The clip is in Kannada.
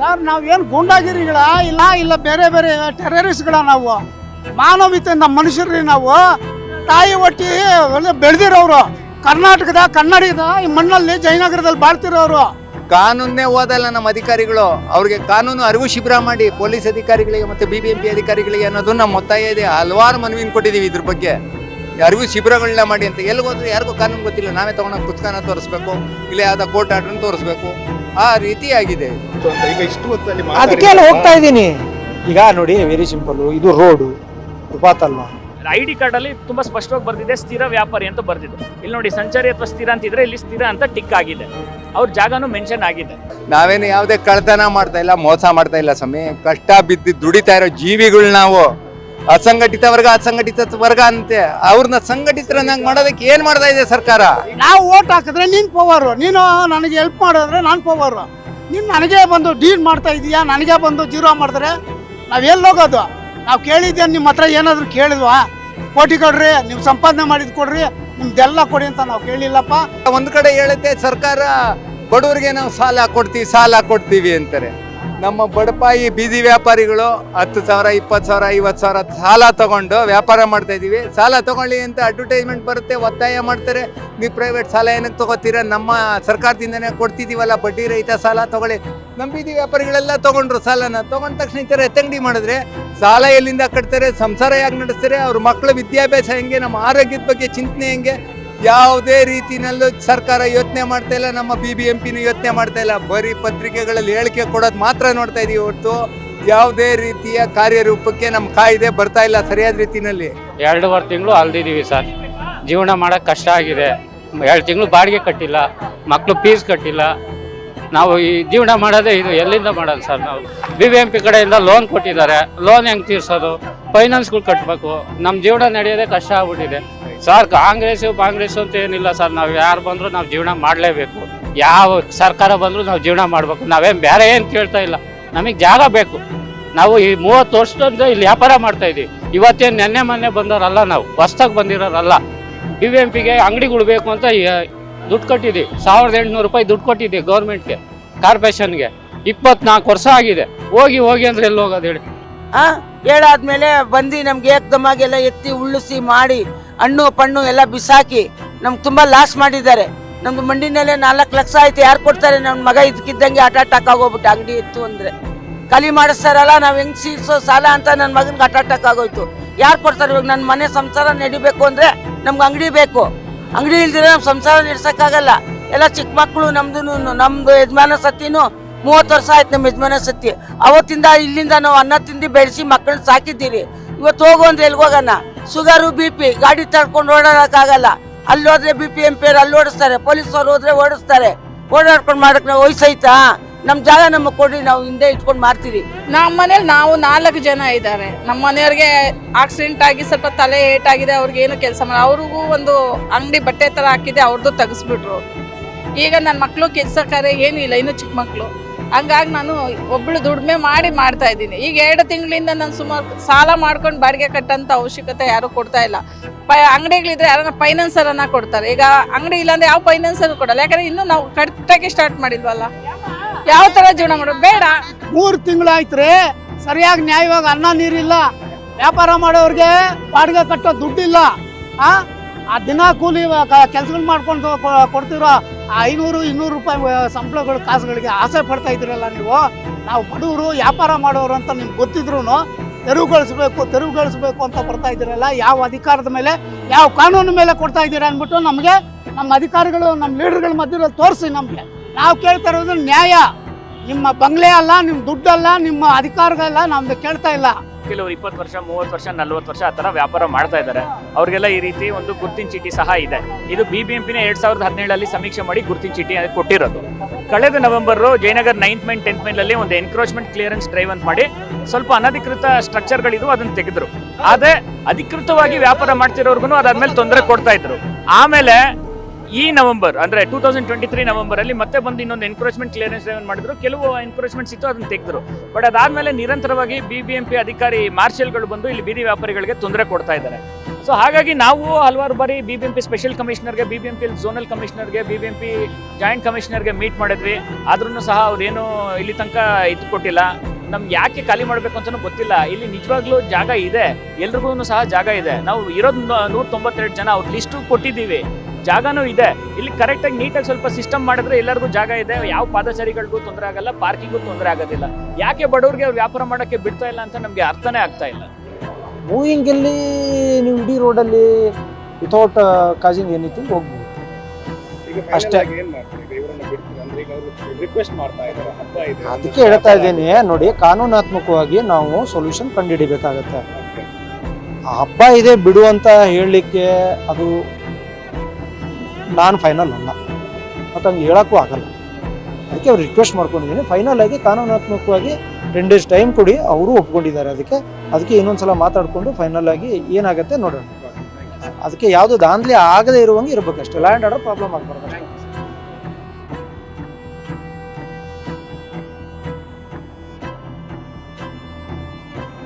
ಸರ್ ನಾವೇನು ಗೂಂಡಾಗಿರಿಗಳ? ಇಲ್ಲ ಇಲ್ಲ, ಬೇರೆ ಬೇರೆ ಟೆರರಿಸ್ಟ್ಗಳ ನಾವು? ಮಾನವೀಯತೆ ನಮ್ಮ ಮನುಷ್ಯರ್ರಿ ನಾವು? ತಾಯಿ ಒಟ್ಟಿ ಬೆಳೆದಿರೋರು. ಕರ್ನಾಟಕದ, ಕನ್ನಡದ, ಈ ಮಣ್ಣಲ್ಲಿ ಜಯನಗರದಲ್ಲಿ ಬಾಳ್ತಿರೋರು. ಕಾನೂನೇ ಓದಲ್ಲ ನಮ್ಮ ಅಧಿಕಾರಿಗಳು. ಅವ್ರಿಗೆ ಕಾನೂನು ಅರಿವು ಶಿಬಿರ ಮಾಡಿ ಪೊಲೀಸ್ ಅಧಿಕಾರಿಗಳಿಗೆ ಮತ್ತು ಬಿ ಬಿ ಪಿ ಅಧಿಕಾರಿಗಳಿಗೆ ಅನ್ನೋದು ನಮ್ಮ ಒತ್ತಾಯ ಇದೆ. ಹಲವಾರು ಮನವಿನ ಕೊಟ್ಟಿದ್ದೀವಿ ಇದ್ರ ಬಗ್ಗೆ. ಅರಿವು ಶಿಬಿರಗಳನ್ನ ಮಾಡಿ ಅಂತ ಎಲ್ಲಿ ಹೋದ್ರೆ ಯಾರಿಗೂ ಕಾನೂನು ಗೊತ್ತಿಲ್ಲ. ನಾವೇ ತಗೊಂಡೋಗಿ ಪುಸ್ತಕನ ತೋರಿಸ್ಬೇಕು ಇಲ್ಲ ಯಾವ್ದೋ ಕೋರ್ಟ್ ಆರ್ಡ್ರನ್ನ ತೋರಿಸ್ಬೇಕು. ಆ ರೀತಿ ಆಗಿದೆ. ಅಂತ ಈಗ ಇಷ್ಟು ಹೊತ್ತಲ್ಲಿ ಅದಕ್ಕೆ ನಾನು ಹೋಗ್ತಾ ಇದ್ದೀನಿ. ಈಗ ನೋಡಿ ವೆರಿ ಸಿಂಪಲ್ ಇದು ರೋಡು ಅಲ್ವಾ ಐ ಡಿ ಕಾರ್ಡ್ ಅಲ್ಲಿ ತುಂಬಾ ಸ್ಪಷ್ಟವಾಗಿ ಬರ್ದಿದೆ ಸ್ಥಿರ ವ್ಯಾಪಾರಿ ಅಂತ ಬರ್ದಿದೆ. ಇಲ್ಲಿ ನೋಡಿ ಸಂಚಾರಿ ಅಥವಾ ಸ್ಥಿರ ಅಂತಿದ್ರೆ ಇಲ್ಲಿ ಸ್ಥಿರ ಅಂತ ಟಿಕ್ ಆಗಿದೆ. ಅವ್ರ ಜಾಗನೂ ಮೆನ್ಷನ್ ಆಗಿದೆ. ನಾವೇನು ಯಾವುದೇ ಕಳ್ತನ ಮಾಡ್ತಾ ಇಲ್ಲ ಮೋಸ ಮಾಡ್ತಾ ಇಲ್ಲ ಸ್ವಾಮಿ. ಕಷ್ಟ ಬಿದ್ದು ದುಡಿತಾ ಇರೋ ಜೀವಿಗಳು ನಾವು. ಅಸಂಘಟಿತ ವರ್ಗ ಅಸಂಘಟಿತ ವರ್ಗ ಅಂತೆ. ಅವ್ರನ್ನ ಸಂಘಟಿತರನ್ನಾಗಿ ಮಾಡೋದಕ್ಕೆ ಏನ್ ಮಾಡ್ತಾ ಇದೆ ಸರ್ಕಾರ? ನಾವು ಓಟ್ ಹಾಕಿದ್ರೆ ನೀನ್ ಪವರ್ ನೀನು ನನಗೆ ಹೆಲ್ಪ್ ಮಾಡಿದ್ರೆ ನಾನು ಪವರ್ ನೀನು ನನಗೆ ಬಂದು ಡೀಲ್ ಮಾಡ್ತಾ ಇದೀಯಾ? ನನಗೆ ಬಂದು ಜೀರೋ ಮಾಡಿದ್ರೆ ನಾವು ಎಲ್ಲಿ ಹೋಗೋದು? ನಾವು ಕೇಳಿದ್ದೆ ನಿಮ್ಮ ಹತ್ರ ಏನಾದರೂ ಕೇಳಿದ್ವಾ? ಕೋಟಿ ಕೊಡ್ರಿ ನೀವು ಸಂಪಾದನೆ ಮಾಡಿದ್ ಕೊಡ್ರಿ ನಿಮ್ದೆಲ್ಲ ಕೊಡಿ ಅಂತ ನಾವು ಕೇಳಿಲ್ಲಪ್ಪ. ಒಂದ್ ಕಡೆ ಹೇಳುತ್ತೆ ಸರ್ಕಾರ ಬಡವರಿಗೆ ನಾವು ಸಾಲ ಕೊಡ್ತೀವಿ ಸಾಲ ಕೊಡ್ತೀವಿ ಅಂತಾರೆ. ನಮ್ಮ ಬಡಪಾಯಿ ಬೀದಿ ವ್ಯಾಪಾರಿಗಳು ಹತ್ತು ಸಾವಿರ, ಇಪ್ಪತ್ತು ಸಾವಿರ, ಐವತ್ತು ಸಾವಿರ ಸಾಲ ತಗೊಂಡು ವ್ಯಾಪಾರ ಮಾಡ್ತಾ ಇದ್ದೀವಿ. ಸಾಲ ತಗೊಳ್ಳಿ ಅಂತ ಅಡ್ವರ್ಟೈಸ್ಮೆಂಟ್ ಬರುತ್ತೆ, ಒತ್ತಾಯ ಮಾಡ್ತಾರೆ. ನೀವು ಪ್ರೈವೇಟ್ ಸಾಲ ಏನಕ್ಕೆ ತಗೋತೀರಾ? ನಮ್ಮ ಸರ್ಕಾರದಿಂದನೇ ಕೊಡ್ತಿದ್ದೀವಲ್ಲ, ಬಡ್ಡಿ ರಹಿತ ಸಾಲ ತಗೊಳ್ಳಿ. ನಮ್ಮ ಬೀದಿ ವ್ಯಾಪಾರಿಗಳೆಲ್ಲ ತಗೊಂಡ್ರು ಸಾಲನ. ತಗೊಂಡ ತಕ್ಷಣ ಈ ಥರ ಮಾಡಿದ್ರೆ ಸಾಲ ಎಲ್ಲಿಂದ ಕಟ್ತಾರೆ? ಸಂಸಾರ ಯಾಕೆ ನಡೆಸ್ತಾರೆ? ಅವ್ರ ಮಕ್ಕಳ ವಿದ್ಯಾಭ್ಯಾಸ ಹೆಂಗೆ? ನಮ್ಮ ಆರೋಗ್ಯದ ಬಗ್ಗೆ ಚಿಂತನೆ ಹೆಂಗೆ? ಯಾವುದೇ ರೀತಿಯಲ್ಲೂ ಸರ್ಕಾರ ಯೋಚನೆ ಮಾಡ್ತಾ ಇಲ್ಲ, ನಮ್ಮ ಬಿ ಬಿ ಎಂ ಪಿನೂ ಯೋಚನೆ ಮಾಡ್ತಾ ಇಲ್ಲ. ಬರೀ ಪತ್ರಿಕೆಗಳಲ್ಲಿ ಹೇಳಿಕೆ ಕೊಡೋದು ಮಾತ್ರ ನೋಡ್ತಾ ಇದೀವಿ ಹೊರತು. ಯಾವುದೇ ರೀತಿಯ ಕಾರ್ಯರೂಪಕ್ಕೆ ನಮ್ಮ ಕಾಯ್ದೆ ಬರ್ತಾ ಇಲ್ಲ ಸರಿಯಾದ ರೀತಿಯಲ್ಲಿ ಎರಡೂವರೆ ತಿಂಗಳು ಅಲ್ದಿದ್ದೀವಿ ಸರ್. ಜೀವನ ಮಾಡೋಕೆ ಕಷ್ಟ ಆಗಿದೆ. ಎರಡು ತಿಂಗಳು ಬಾಡಿಗೆ ಕಟ್ಟಿಲ್ಲ ಮಕ್ಕಳು ಫೀಸ್ ಕಟ್ಟಿಲ್ಲ. ನಾವು ಈ ಜೀವನ ಮಾಡೋದೇ ಇದು, ಎಲ್ಲಿಂದ ಮಾಡೋದು ಸರ್ ನಾವು? ಬಿ ಬಿ ಎಂ ಪಿ ಕಡೆಯಿಂದ ಲೋನ್ ಕೊಟ್ಟಿದ್ದಾರೆ. ಲೋನ್ ಹೆಂಗೆ ತೀರ್ಸೋದು? ಫೈನಾನ್ಸ್ಗಳು ಕಟ್ಟಬೇಕು ನಮ್ಮ ಜೀವನ ನಡೆಯೋದೇ ಕಷ್ಟ ಆಗ್ಬಿಟ್ಟಿದೆ. ಸರ್ ಕಾಂಗ್ರೆಸ್ ಕಾಂಗ್ರೆಸ್ ಅಂತ ಏನಿಲ್ಲ ಸರ್ ನಾವು ಯಾರು ಬಂದರೂ ನಾವು ಜೀವನ ಮಾಡಲೇಬೇಕು. ಯಾವ ಸರ್ಕಾರ ಬಂದರೂ ನಾವು ಜೀವನ ಮಾಡಬೇಕು. ನಾವೇನು ಬೇರೆ ಏನು ಕೇಳ್ತಾ ಇಲ್ಲ. ನಮಗೆ ಜಾಗ ಬೇಕು. ನಾವು ಈ ಮೂವತ್ತು ವರ್ಷದಿಂದ ಇಲ್ಲಿ ವ್ಯಾಪಾರ ಮಾಡ್ತಾ ಇದೀವಿ ಇವತ್ತೇನು ನೆನ್ನೆ ಮೊನ್ನೆ ಬಂದವರಲ್ಲ ನಾವು. ಹೊಸ್ದಾಗಿ ಬಂದಿರೋರಲ್ಲ. ಬಿ ಎಂ ಪಿಗೆ ಅಂಗಡಿಗಳು ಬೇಕು ಅಂತ ದುಡ್ಡು ಕೊಟ್ಟಿದ್ದೀವಿ. ಸಾವಿರದ ಎಂಟುನೂರು ರೂಪಾಯಿ ದುಡ್ಡು ಕೊಟ್ಟಿದ್ದೀವಿ ಗೌರ್ಮೆಂಟ್ಗೆ ಕಾರ್ಪೊರೇಷನ್ಗೆ ಇಪ್ಪತ್ನಾಲ್ಕು ವರ್ಷ ಆಗಿದೆ. ಹೋಗಿ ಹೋಗಿ ಅಂದ್ರೆ ಎಲ್ಲಿ ಹೋಗೋದು ಹೇಳಿ? ಆ? ಹೇಳಾದ್ಮೇಲೆ ಬಂದು ನಮ್ಗೆ ಏಕದಮಾಗಿ ಎಲ್ಲ ಎತ್ತಿ ಉಳ್ಳಿಸಿ ಮಾಡಿ, ಹಣ್ಣು, ಪಣ್ಣು ಎಲ್ಲ ಬಿಸಾಕಿ ನಮ್ಗೆ ತುಂಬಾ ಲಾಸ್ ಮಾಡಿದ್ದಾರೆ. ನಮ್ದು ಮಂಡಿನಲ್ಲೇ ನಾಲ್ಕು ಲಕ್ಷ ಆಯ್ತು, ಯಾರು ಕೊಡ್ತಾರೆ? ನನ್ನ ಮಗ ಇದಕ್ಕಿದ್ದಂಗೆ ಆಟ ಅಟ್ಯಾಕ್ ಆಗೋಗ್ಬಿಟ್ಟು ಅಂಗಡಿ ಇತ್ತು ಅಂದ್ರೆ. ಖಾಲಿ ಮಾಡಿಸ್ತಾರಲ್ಲ, ನಾವು ಹೆಂಗ್ ಸೀರ್ಸೋ ಸಾಲ ಅಂತ ನನ್ನ ಮಗನಿಗೆ ಆಟ ಅಟ್ಯಾಕ್ ಆಗೋಯ್ತು. ಯಾರು ಕೊಡ್ತಾರೆ ಇವಾಗ? ನನ್ನ ಮನೆ ಸಂಸಾರ ನಡಿಬೇಕು ಅಂದ್ರೆ ನಮ್ಗೆ ಅಂಗಡಿ ಬೇಕು. ಅಂಗಡಿ ಇಲ್ದಿರ ನಮ್ ಸಂಸಾರ ನಡೆಸೋಕ್ಕಾಗಲ್ಲ. ಎಲ್ಲ ಚಿಕ್ಕ ಮಕ್ಕಳು ನಮ್ದು ನಮ್ದು ಯಜಮಾನ ಸತ್ತಿನು ಮೂವತ್ತು ವರ್ಷ ಆಯ್ತು ನಮ್ಮ ಯಜಮಾನ ಸತ್ತಿ ಅವತ್ತಿಂದ ಇಲ್ಲಿಂದ ನಾವು ಅನ್ನ ತಿಂದು ಬೆಳೆಸಿ ಮಕ್ಕಳನ್ನ ಸಾಕಿದ್ದೀರಿ. ಇವತ್ತು ಹೋಗು ಅಂದ್ರೆ ಎಲ್ಲಿ ಹೋಗೋಣ? ಶುಗರು ಬಿ ಪಿ ಗಾಡಿ ತಡ್ಕೊಂಡು ಓಡಾಡೋಕ್ಕಾಗಲ್ಲ. ಅಲ್ಲಿ ಹೋದ್ರೆ ಬಿ ಪಿ ಎಂ ಪಿ ಅಲ್ಲಿ ಓಡಿಸ್ತಾರೆ. ಪೊಲೀಸವ್ರು ಹೋದ್ರೆ ಓಡಿಸ್ತಾರೆ. ಓಡಾಡ್ಕೊಂಡು ಮಾಡಕ್ ನಾವು ವಯಸ್ಸೈತಾ ನಮ್ಮ ಜಾಗ ನಮಗೆ ಕೊಡ್ರಿ, ನಾವು ಹಿಂದೆ ಇಟ್ಕೊಂಡು ಮಾಡ್ತೀವಿ ನಮ್ಮ ಮನೇಲಿ ನಾವು ನಾಲ್ಕು ಜನ ಇದ್ದಾರೆ ನಮ್ಮ ಮನೆಯವ್ರಿಗೆ ಆಕ್ಸಿಡೆಂಟ್ ಆಗಿ ಸ್ವಲ್ಪ ತಲೆ ಏಟಾಗಿದೆ, ಅವ್ರಿಗೆ ಏನು ಕೆಲಸ ಮಾಡಿ ಅವ್ರಿಗೂ ಒಂದು ಅಂಗಡಿ ಬಟ್ಟೆ ಥರ ಹಾಕಿದೆ ಅವ್ರದ್ದು ತೆಗೆಸ್ಬಿಟ್ರು. ಈಗ ನನ್ನ ಮಕ್ಕಳು ಕೆಲಸ ಕಾರ್ಯ ಏನೂ ಇಲ್ಲ ಇನ್ನು ಚಿಕ್ಕ ಮಕ್ಕಳು ಹಂಗಾಗಿ ನಾನು ಒಬ್ಬಳು ದುಡಿಮೆ ಮಾಡಿ ಮಾಡ್ತಾ ಇದ್ದೀನಿ. ಈಗ ಎರಡು ತಿಂಗಳಿಂದ ನಾನು ಸುಮಾರು ಸಾಲ ಮಾಡ್ಕೊಂಡು ಬಾಡಿಗೆ ಕಟ್ಟಂತ ಅವಶ್ಯಕತೆ ಯಾರು ಕೊಡ್ತಾ ಇಲ್ಲ. ಪ ಅಂಗಡಿಗಳಿದ್ರೆ ಯಾರನ್ನ ಫೈನಾನ್ಸರನ್ನ ಕೊಡ್ತಾರೆ. ಈಗ ಅಂಗಡಿ ಇಲ್ಲಾಂದ್ರೆ ಯಾವ ಫೈನಾನ್ಸರ್ ಕೊಡಲ್ಲ. ಯಾಕಂದ್ರೆ ಇನ್ನೂ ನಾವು ಕಟ್ಟಕ್ಕೆ ಸ್ಟಾರ್ಟ್ ಮಾಡಿಲ್ವಲ್ಲ ಯಾವ ತರ ಜೀವನ ಮಾಡೋದು ಬೇಡ. ಮೂರು ತಿಂಗಳು ರೀ ಸರಿಯಾಗಿ ನ್ಯಾಯವಾಗಿ ಅನ್ನ ನೀರಿಲ್ಲ. ವ್ಯಾಪಾರ ಮಾಡೋರಿಗೆ ಬಾಡಿಗೆ ಕಟ್ಟೋ ದುಡ್ಡಿಲ್ಲ. ಆ? ದಿನ ಕೂಲಿ ಕೆಲಸಗಳು ಮಾಡ್ಕೊಂಡು ಕೊಡ್ತಿರೋ ಐನೂರು, ಇನ್ನೂರು ರೂಪಾಯಿ ಸಂಬಳಗಳು ಕಾಸುಗಳಿಗೆ ಆಸೆ ಪಡ್ತಾ ಇದ್ದೀರಲ್ಲ ನೀವು? ನಾವು ಬಡವರು, ವ್ಯಾಪಾರ ಮಾಡೋರು ಅಂತ ನಿಮ್ಗೆ ಗೊತ್ತಿದ್ರು ತೆರವುಗೊಳಿಸ್ಬೇಕು ತೆರವುಗೊಳಿಸ್ಬೇಕು ಅಂತ ಬರ್ತಾ ಇದ್ದೀರಲ್ಲ, ಯಾವ ಅಧಿಕಾರದ ಮೇಲೆ, ಯಾವ ಕಾನೂನು ಮೇಲೆ ಕೊಡ್ತಾ ಇದ್ದೀರಾ ಅಂದ್ಬಿಟ್ಟು ನಮಗೆ, ನಮ್ಮ ಅಧಿಕಾರಿಗಳು, ನಮ್ಮ ಲೀಡರ್ಗಳ ಮಧ್ಯದಲ್ಲಿ ತೋರಿಸಿ ನಮಗೆ. ನಾವು ಕೇಳ್ತಾ ಇರೋದು ನ್ಯಾಯ. ನಿಮ್ಮ ಬಂಗ್ಲೆ ಅಲ್ಲ, ನಿಮ್ಮ ದುಡ್ಡಲ್ಲ, ನಿಮ್ಮ ಅಧಿಕಾರಗಳಲ್ಲ, ನಮ್ದು ಕೇಳ್ತಾ ಇಲ್ಲ. ಕೆಲವರು ಇಪ್ಪತ್ತು ವರ್ಷ, ಮೂವತ್ತು ವರ್ಷ, ನಲ್ವತ್ತು ವರ್ಷ ಆ ಥರ ವ್ಯಾಪಾರ ಮಾಡ್ತಾ ಇದ್ದಾರೆ. ಅವ್ರಿಗೆಲ್ಲ ಈ ರೀತಿ ಒಂದು ಗುರ್ತಿನ ಚೀಟಿ ಸಹ ಇದೆ. ಇದು ಬಿ ಬಿ ಎಂ ಪಿನ ಎರಡು ಸಾವಿರದ ಹದಿನೇಳಲ್ಲಿ ಸಮೀಕ್ಷೆ ಮಾಡಿ ಗುರ್ತಿನ ಚೀಟಿ ಕೊಟ್ಟಿರೋದು. ಕಳೆದ November Jayanagar ninth main tenth ಮೈನಲ್ಲಿ ಒಂದು ಎನ್ಕ್ರೋಚ್ಮೆಂಟ್ ಕ್ಲಿಯರೆನ್ಸ್ ಡ್ರೈವ್ ಅಂತ ಮಾಡಿ ಸ್ವಲ್ಪ ಅನಧಿಕೃತ ಸ್ಟ್ರಕ್ಚರ್ಗಳಿದ್ವು ಅದನ್ನು ತೆಗೆದ್ರು. ಆದ್ರೆ ಅಧಿಕೃತವಾಗಿ ವ್ಯಾಪಾರ ಮಾಡ್ತಿರೋರ್ಗು ಅದಾದ್ಮೇಲೆ ತೊಂದರೆ ಕೊಡ್ತಾ ಇದ್ರು. ಆಮೇಲೆ ಈ ನವೆಂಬರ್, ಅಂದ್ರೆ two thousand twenty three November ಅಲ್ಲಿ ಮತ್ತೆ ಬಂದು ಇನ್ನೊಂದು ಎನ್ಕ್ರೋಚ್ಮೆಂಟ್ ಕ್ಲಿಯರೆನ್ಸ್ ಏನು ಮಾಡಿದ್ರು, ಕೆಲವು ಎನ್ಕ್ರೋಚ್ಮೆಂಟ್ಸ್ ಇತ್ತು, ಅದನ್ನ ತೆಗೆದ್ರು. ಬಟ್ ಅದಾದ್ಮೇಲೆ ನಿರಂತರವಾಗಿ ಬಿ ಬಿ ಎಂ ಪಿ ಅಧಿಕಾರಿ ಮಾರ್ಷಲ್ಗಳು ಬಂದು ಇಲ್ಲಿ ಬೀದಿ ವ್ಯಾಪಾರಿಗಳಿಗೆ ತೊಂದರೆ ಕೊಡ್ತಾ ಇದ್ದಾರೆ. ಸೊ ಹಾಗಾಗಿ ನಾವು ಹಲವಾರು ಬಾರಿ ಬಿ ಬಿ ಎಂ ಸ್ಪೆಷಲ್ ಕಮಿಷನರ್ಗೆ B B M zonal ಕಮಿಷನರ್ಗೆ B B M P joint ಕಮಿಷನರ್ಗೆ meet ಮಾಡಿದ್ವಿ. ಆದ್ರೂ ಸಹ ಅವ್ರೇನು ಇಲ್ಲಿ ತನಕ ಇದು ಕೊಟ್ಟಿಲ್ಲ ನಮ್ಗೆ ಯಾಕೆ ಖಾಲಿ ಮಾಡಬೇಕು ಅಂತಲೂ ಗೊತ್ತಿಲ್ಲ. ಇಲ್ಲಿ ನಿಜವಾಗ್ಲೂ ಜಾಗ ಇದೆ. ಎಲ್ರಿಗೂ ಸಹ ಜಾಗ ಇದೆ. ನಾವು ಇರೋದು ನೂರ ತೊಂಬತ್ತೆರಡು ಜನ ಅವ್ರ ಲಿಸ್ಟು ಕೊಟ್ಟಿದ್ದೀವಿ. ಜಾಗನೂ ಇದೆ. ಇಲ್ಲಿ ಕರೆಕ್ಟಾಗಿ ನೀಟಾಗಿ ಸ್ವಲ್ಪ ಸಿಸ್ಟಮ್ ಮಾಡಿದ್ರೆ ಎಲ್ಲರಿಗೂ ಜಾಗ ಇದೆ. ಯಾವ ಪಾದಚಾರಿಗಳಿಗೂ ತೊಂದರೆ ಆಗಲ್ಲ ಪಾರ್ಕಿಂಗೂ ತೊಂದರೆ ಆಗೋದಿಲ್ಲ. ಯಾಕೆ ಬಡವ್ರಿಗೆ ಅವ್ರು ವ್ಯಾಪಾರ ಮಾಡೋಕ್ಕೆ ಬಿಡ್ತಾ ಇಲ್ಲ ಅಂತ ನಮಗೆ ಅರ್ಥನೇ ಆಗ್ತಾ ಇಲ್ಲ. ಮೂವಿಂಗಲ್ಲಿ ನೀವು ಇಡೀ ರೋಡಲ್ಲಿ ವಿತೌಟ್ ಕಾಸಿಂಗ್ ಎನಿಥಿಂಗ್ ಹೋಗ್ಬೋದು. ಅಷ್ಟೇ. ರಿಕ್ವೆಸ್ಟ್ ಮಾಡ್ತಾ ಇದ್ದಾರೆ ಹಬ್ಬ ಇದೆ. ಅದಕ್ಕೆ ಹೇಳ್ತಾ ಇದ್ದೀನಿ ನೋಡಿ ಕಾನೂನಾತ್ಮಕವಾಗಿ ನಾವು ಸೊಲ್ಯೂಷನ್ ಕಂಡುಹಿಡಿಬೇಕಾಗತ್ತೆ. ಆ ಹಬ್ಬ ಇದೆ ಬಿಡು ಅಂತ ಹೇಳಲಿಕ್ಕೆ ಅದು ನಾನ್ ಫೈನಲ್ ಅಲ್ಲ. ಮತ್ತು ಹಂಗೆ ಹೇಳೋಕ್ಕೂ ಆಗಲ್ಲ. ಅದಕ್ಕೆ ಅವ್ರು ರಿಕ್ವೆಸ್ಟ್ ಮಾಡ್ಕೊಂಡಿದ್ದೀನಿ. ಫೈನಲ್ ಆಗಿ ಕಾನೂನಾತ್ಮಕವಾಗಿ ಟೆನ್ ಡೇಸ್ ಟೈಮ್ ಕೊಡಿ, ಅವರು ಒಪ್ಕೊಂಡಿದ್ದಾರೆ ಅದಕ್ಕೆ. ಅದಕ್ಕೆ ಇನ್ನೊಂದ್ಸಲ ಮಾತಾಡಿಕೊಂಡು ಫೈನಲ್ ಆಗಿ ಏನಾಗುತ್ತೆ ನೋಡೋಣ. ಅದಕ್ಕೆ ಯಾವುದು ದಾಂಧಲೆ ಆಗದೆ ಇರುವಂಗೆ ಇರಬೇಕಷ್ಟೇ. ಲ್ಯಾಂಡ್ ಆರ್ಡರ್ ಪ್ರಾಬ್ಲಮ್ ಆಗಬಾರ್ದು